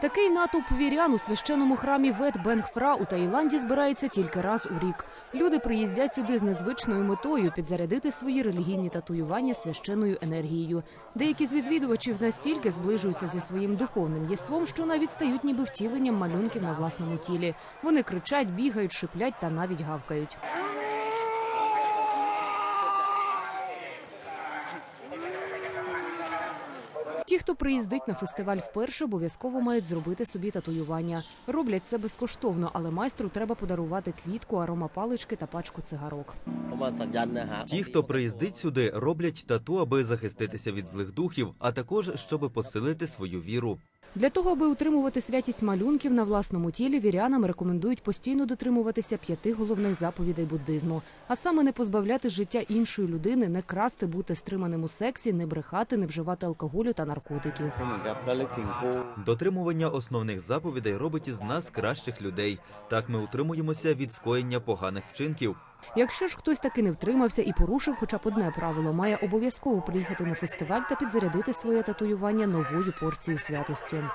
Такий натовп вірян у священному храмі Вет Бенгфра у Таїланді збирається тільки раз у рік. Люди приїздять сюди з незвичною метою підзарядити свої релігійні татуювання священною енергією. Деякі з відвідувачів настільки зближуються зі своїм духовним єством, що навіть стають ніби втіленням малюнків на власному тілі. Вони кричать, бігають, шиплять та навіть гавкають. Ті, хто приїздить на фестиваль вперше, обов'язково мають зробити собі татуювання. Роблять це безкоштовно, але майстру треба подарувати квітку, аромапалички та пачку цигарок. Ті, хто приїздить сюди, роблять тату, аби захиститися від злих духів, а також щоб посилити свою віру. Для того, аби утримувати святість малюнків на власному тілі, вірянам рекомендують постійно дотримуватися п'яти головних заповідей буддизму, а саме не позбавляти життя іншої людини, не красти, бути стриманим у сексі, не брехати, не вживати алкоголю та наркотиків. Дотримування основних заповідей робить із нас кращих людей. Так ми утримуємося від скоєння поганих вчинків. Якщо ж хтось таки не втримався і порушив хоча б одне правило, має обов'язково приїхати на фестиваль та підзарядити своє татуювання новою порцією святості.